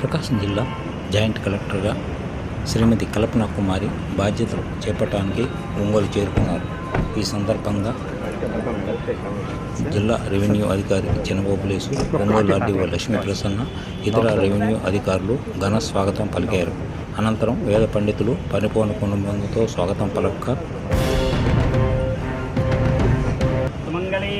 ప్రకాశం జిల్లా జాయింట్ కలెక్టర్గా శ్రీమతి కల్పన కుమారి బాధ్యతలు చేపట్టడానికి ఒంగోలు చేరుకున్నారు. ఈ సందర్భంగా జిల్లా రెవెన్యూ అధికారి చినగోపులేసు ఒంగోలు ఆర్డీఓ లక్ష్మీ ప్రసన్న ఇతర రెవెన్యూ అధికారులు ఘన స్వాగతం పలికారు. అనంతరం వేద పండితులు పరిపూర్ణ కుటుంబంతో స్వాగతం పలక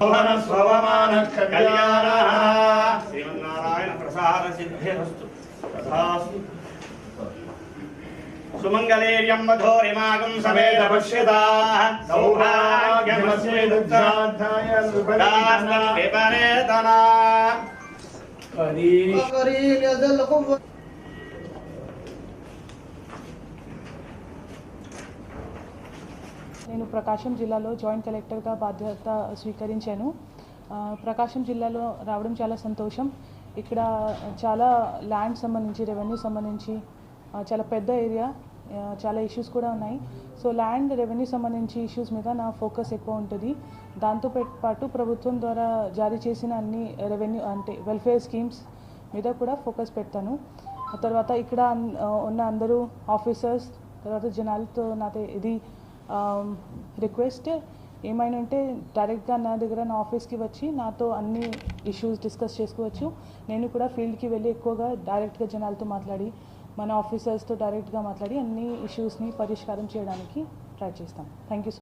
భవన స్వమాన కళ్యాణ శ్రీమన్నారాయణ ప్రసాద సిద్ధిరస్తు తథాస్తు సుమంగళేర్యంబోరిమాగం సమేత పశ్యతా సౌభాగ్యమస్మేదుత్సరాధ్యాయ నేను ప్రకాశం జిల్లాలో జాయింట్ కలెక్టర్గా బాధ్యత స్వీకరించాను. ప్రకాశం జిల్లాలో రావడం చాలా సంతోషం. ఇక్కడ చాలా ల్యాండ్ సంబంధించి రెవెన్యూ సంబంధించి చాలా పెద్ద ఏరియా చాలా ఇష్యూస్ కూడా ఉన్నాయి. సో ల్యాండ్ రెవెన్యూ సంబంధించి ఇష్యూస్ మీద నా ఫోకస్ ఎక్కువ ఉంటుంది. దాంతో పాటు ప్రభుత్వం ద్వారా జారీ చేసిన అన్ని రెవెన్యూ అంటే వెల్ఫేర్ స్కీమ్స్ మీద కూడా ఫోకస్ పెడతాను. తర్వాత ఇక్కడ అన్- ఉన్న అందరూ ఆఫీసర్స్ తర్వాత జనాలతో నాతో ఇది రిక్వెస్ట్ ఏమైనా ఉంటే డైరెక్ట్గా నా దగ్గర నా ఆఫీస్కి వచ్చి నాతో అన్ని ఇష్యూస్ డిస్కస్ చేసుకోవచ్చు. నేను కూడా ఫీల్డ్కి వెళ్ళి ఎక్కువగా డైరెక్ట్గా జనాలతో మాట్లాడి మన ఆఫీసర్స్తో డైరెక్ట్గా మాట్లాడి అన్ని ఇష్యూస్ని పరిష్కారం చేయడానికి ట్రై చేస్తాం. Thank you